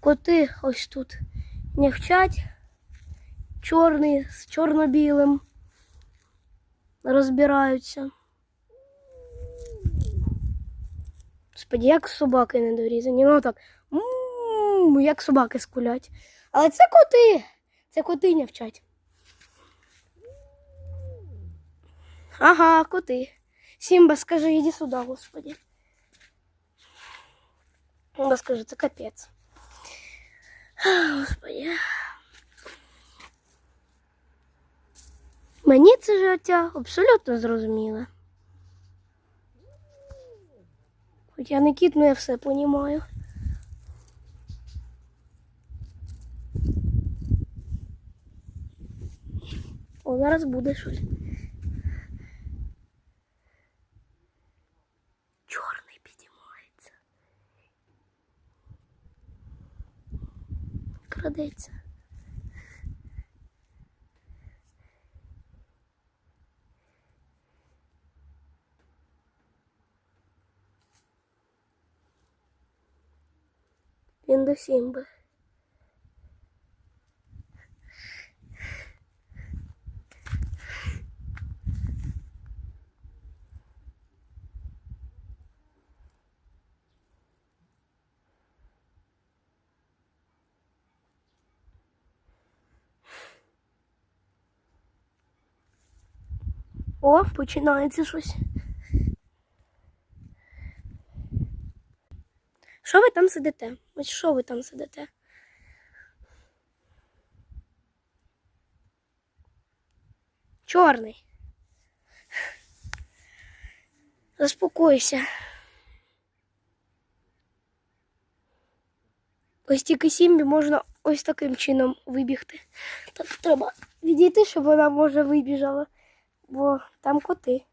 Коти ось тут нявчать. Чорний з чорно-білим. Розбираються. Господи, як собаки недорізані. Ну так. м, Як собаки скулять. Але це коти. Це коти нявчать. Ага, коти. Сімба, скажи, іди сюди, господи. Сімба, скажи, це капець. Господи. Мені це життя абсолютно зрозуміле. Хоч я не кіт, але я все понімаю. О, зараз буде щось. Крадеться. Він до Сімби. О, починається щось. Що ви там сидите? Ось що ви там сидите? Чорний. Заспокойся. Ось тільки Сімбі можна ось таким чином вибігти. Так треба відійти, щоб вона може вибіжала, бо там коти.